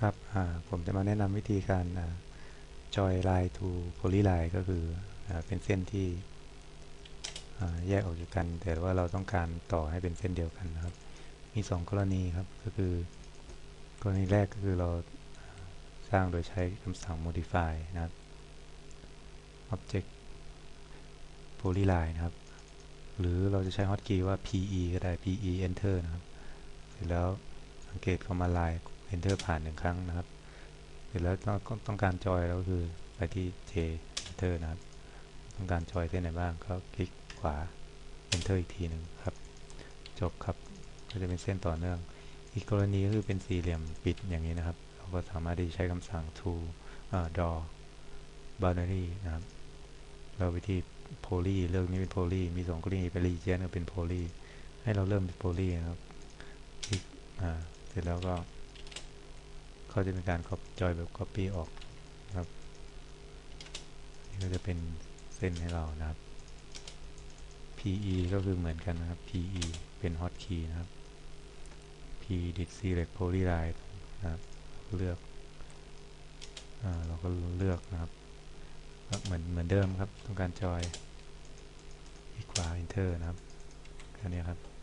ครับผมจะมาแนะนำวิธีการจอยไลน์ to poly line ก็คืออเป็นเส้นที่แยกออกจากกัน แต่ว่าเราต้องการต่อให้เป็นเส้นเดียวกันนะครับ มี 2 กรณีครับก็คือกรณีแรกก็คือเราสร้างโดยใช้คำสั่ง modify นะครับ object poly line นะครับ หรือเราจะใช้ hotkey ว่า pe ก็ได้ pe enter นะครับ เสร็จแล้วสังเกตเข้ามา line enter ผ่านหนึ่งครั้งนะครับเสร็จแล้วต้องต้องการจอยแล้วก็คือไปที่ j enter นะครับ ต้องการจอยเส้นไหนบ้างก็คลิกขวา enter อีกทีหนึ่งครับ จบครับก็จะเป็นเส้นต่อเนื่อง อีกกรณีก็คือเป็นสี่เหลี่ยมปิดอย่างนี้นะครับ เราก็สามารถที่ใช้คำสั่ง to draw boundary นะครับ เราไปที่ poly เลือกนี้เป็น poly มีสองกรณีเป็น region ก็เป็น poly ให้เราเริ่มเป็น poly นะครับอ่าเสร็จแล้วก็ เขาจะเป็นการคอปจอยแบบ copy ออกนะครับนี่ก็จะเป็นเส้นให้เรานะครับ PE ก็คือเหมือนกันนะครับ PE เป็น hotkey นะครับ P did select polyline นะครับเลือกอเราก็เลือกนะครับเหมือนเหมือนเดิมครับต้องการจอยคลิกขวา enter นะครับแค่นี้ครับ